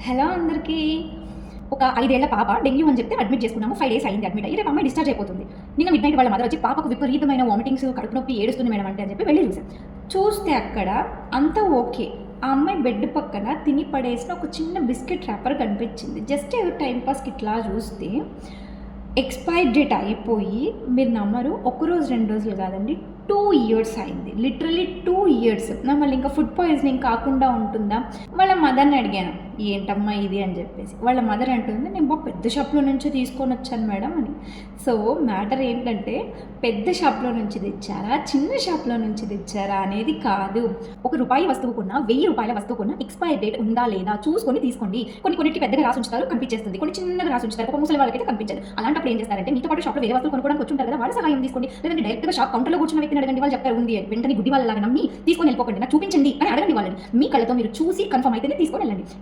Hello అందరికీ. ఒక ఐదేళ్ళ పాప డెంగ్యూ అని చెప్తే అడ్మిట్ చేసుకున్నాము. ఫైవ్ డేస్ అయింది అడ్మిట్ అయ్యి. రేపు అమ్మాయి డిశ్చార్జ్ అయిపోతుంది. నిన్న మిడ్ నైట్ వాళ్ళ మదర్ వచ్చి పాపకు విపరీతమైన వామిటింగ్స్ కడుపు నొప్పి ఏడుస్తుంది మేడం అంటే అని చెప్పి వెళ్ళి చూసాం చూస్తే అక్కడ అంతా ఓకే ఆ అమ్మాయి బెడ్ పక్కన తిని పడేసిన ఒక చిన్న బిస్కెట్ ర్యాపర్ కనిపించింది. జస్ట్ ఏదో టైంపాస్కి ఇట్లా చూస్తే ఎక్స్పైర్ డేట్ అయిపోయి మీరు నమ్మరు ఒక రోజు రెండు రోజులు కాదండి టూ ఇయర్స్ అయింది. లిటరలీ టూ ఇయర్స్ నా మళ్ళీ ఇంకా ఫుడ్ పాయిజనింగ్ కాకుండా ఉంటుందా? వాళ్ళ మదర్ని అడిగాను. ఏంటమ్మా ఇది? అని చెప్పేసి. వాళ్ళ మదర్ అంటుంది నేను బాగా పెద్ద షాప్లో నుంచి తీసుకొని వచ్చాను మేడం అని. సో మ్యాటర్ ఏంటంటే పెద్ద షాప్లో నుంచి తెచ్చారా? చిన్న షాప్లో నుంచి తెచ్చారా? అనేది కాదు. ఒక రూపాయి వస్తువు కొన్నా వెయ్యి రూపాయల వస్తువు కొన్నా ఎక్స్పైర్ డేట్ ఉందా లేదా చూసుకొని తీసుకోండి. కొన్ని కొన్నిటికి పెద్దగా రాసి ఉంచుతారు కనిపించేస్తుంది. కొన్ని చిన్నగా రాసి ఉంచుతారు. ఒక ముసలి వాళ్ళకైతే కనిపించదు. అలాంటప్పుడు ఏం చేస్తారంటే మీతో పాటు షాప్లో వేరే వస్తువులు కొనుక్కోవడానికి వచ్చుంటారు కదా వాళ్ళ సహాయం తీసుకోండి. లేదంటే డైరెక్ట్గా షాప్ కౌంటర్లో కూర్చున్న వ్యక్తిని అడగండి వాళ్ళు చెప్తారు ఉంది వెంటనే గుడ్డి వాళ్ళలాగా నమ్మి తీసుకొని వెళ్ళిపోకండి. నాకు చూపించండి అని అడగండి వాళ్ళని. మీ కళ్ళతో మీరు చూసి కన్ఫర్మ్ అయితేనే తీసుకొని వెళ్ళండి.